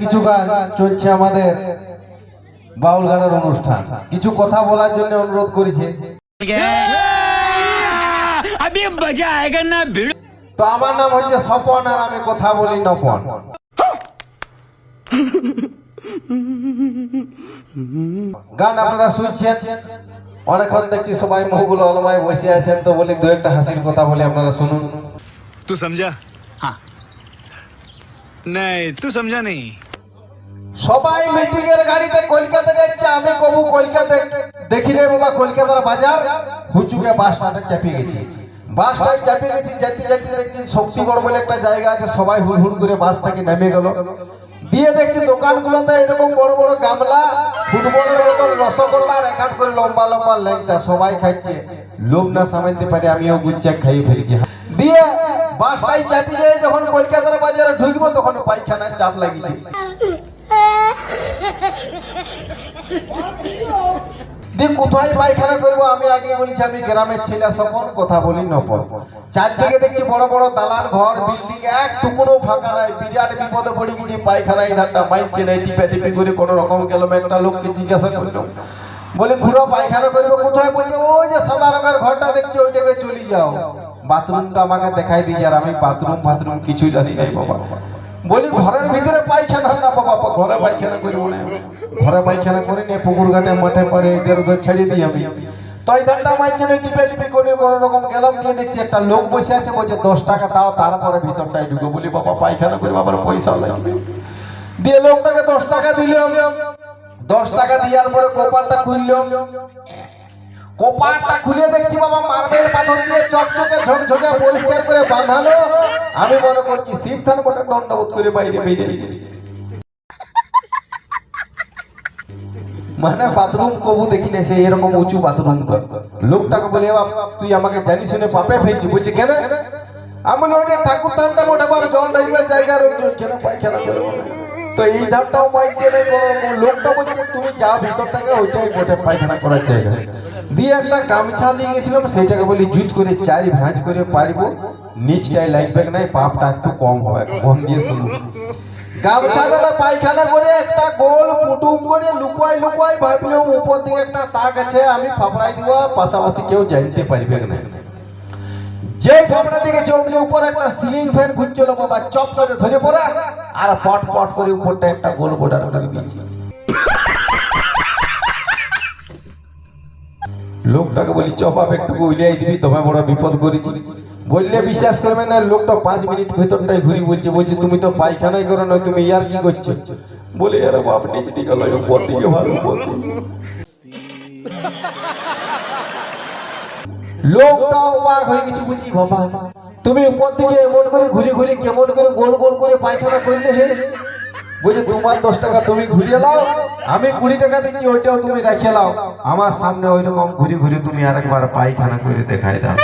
কিছু গান চলছে আমাদের বাউল গানের অনুষ্ঠান। কিছু কথা বলার জন্য অনুরোধ করেছে। তো আমার নাম হচ্ছে স্বপন আর আমি কথা বলি নপন। গান আপনারা শুনছেন? অনেকক্ষণ দেখছি সবাই মহুগুলো অলমায় বসে আছেন তো বলি দু একটা হাসির কথা বলে আপনারা শুনুন। তুই সমঝা হ্যাঁ নাই তুই সমঝা নেই সবাই মিটিং এর গাড়িতে কলকাতা যাচ্ছে, আমি কবু কলকাতা দেখি রে বাবা, কলকাতার বাজার। হুচুকে বাসটাতে চেপে গেছি। বাসটায় চেপে গেছি, যেতে যেতে দেখছি শক্তিগড় বলে একটা জায়গা আছে, সবাই হুড় হুড় করে বাস থেকে নেমে গেল। দিয়ে দেখছি দোকানগুলোতে এরকম বড় বড় গামলা, ফুটবলের মতন রসগোল্লা আর একাত করে লম্বা লম্বা লেগটা সবাই খাচ্ছে। লোভ না সামাইতে পারে, আমিও গুচ্ছা খাইয়ে ফেলেছি। দিয়ে বাসটাই চাপি যায় যখন কলকাতার বাজারে ঢুকবো, তখন পায়খানায় চাপ লাগিয়েছে। দিয়ে কোথায় পায়খানা করব, আমি আগে বলেছি, আমি গ্রামের ছেলে, সকল কথা বলি নপর চারদিকে দেখছি বড় বড় দালান ঘর, বিল্ডিং, এক টুকুরো ফাঁকা নাই। বিরাট বিপদে পড়ে গেছি, পায়খানা এই ধারটা মাইছে নাই, টিপে টিপে করে কোনো রকম গেলাম একটা লোককে জিজ্ঞাসা করলাম বলে ঘুরো পায়খানা করব কোথায়? বলছে, ওই যে সাদা রঙের ঘরটা দেখছি, ওইটাকে চলে যাও। বাথরুমটা আমাকে দেখাই দিই আর আমি বাথরুম বাথরুম কিছু জানি নাই, বাবা। বলি ঘরের ভিতরে পায়খানা হয় না বাবা ঘরে পায়খানা করব না ঘরে পায়খানা করে নিয়ে পুকুর ঘাটে মাঠে পড়ে এদের ছেড়ে দিই আমি। তো এই ধানটা মাইছেলে টিপে টিপে করে কোনো রকম গেলাম, গিয়ে দেখছি একটা লোক বসে আছে, বলছে, দশ টাকা দাও, তারপরে ভিতরটাই ঢুকে। বলি, বাবা, পায়খানা করে বাবার পয়সা লাগবে দিয়ে লোকটাকে দশ টাকা দিলাম। দশ টাকা দেওয়ার পরে কোপারটা খুললাম কোপারটা খুলে দেখছি বাবা মার্বেল পাথর দিয়ে চকচকে, ঝকঝকে, পরিষ্কার করে বাঁধানো আমি মনে করছি শিবথান বটে দণ্ডবোধ করে বাইরে বেরিয়ে গেছি। মানে বাথরুম কবু দেখি না সে এরকম উঁচু বাথরুম। লোকটাকে বলে তুই আমাকে জানি শুনে পাপে ফেলছি। বলছি, কেন? আমি ঠাকুর জল ডাকবার জায়গা রয়েছে কেন পায়খানা করব না?" তো এই ধাপটাও পাইছে লোকটা বলছে, তুমি যা ভিতরটাকে ওইটাই মোটে পায়খানা করার জায়গা। দিয়ে একটা গামছা নিয়ে গেছিলাম, সেইটাকে বলি, জুজ করে চারি ভাঁজ করে পারব। নিচটাই লাগবে নাই, পাপটা একটু কম হবে মন দিয়ে শুনুন গামছাটা পায়খানা করে একটা গোল কুটুম করে লুকোয় লুকোয় ভাবলাম, উপর দিকে একটা তাক আছে, আমি ফাপড়াই দিব, পাশাপাশি কেউ জানতে পারবে না। যে ফাপড়া দিকে চমকে উপর একটা সিলিং ফ্যান ঘুরছিল, বাবা, চপ করে ধরে পড়া। আর পট পট করে উপরটা একটা গোল বোর্ডার করে দিয়েছি। লোকটাকে বলি চপাপ একটু উলিয়াই দিবি, তোমায় বড় বিপদ করেছি। বললে, বিশ্বাস করবে না, লোকটা পাঁচ মিনিট ভেতরটাই ঘুরি বলছে বলছে, তুমি তো পায়খানাই করো না, তুমি ইয়ার কি করছ? বলে, আরে বাপ নিচে দিকে উপর দিকে ভালো। লোকটা অবাক হয়ে গেছে, বলছি, বাবা তুমি উপর দিকে এমন করে ঘুরে ঘুরি কেমন করে গোল গোল করে পায়খানা করলে হে? বলছে তোমার দশ টাকা তুমি ঘুরিয়ে লাও আমি কুড়ি টাকা দিচ্ছি, ওইটাও তুমি রেখে লাও আমার সামনে ওইরকম ঘুরি ঘুরে তুমি আরেকবার পায়খানা করে দেখাই দাও।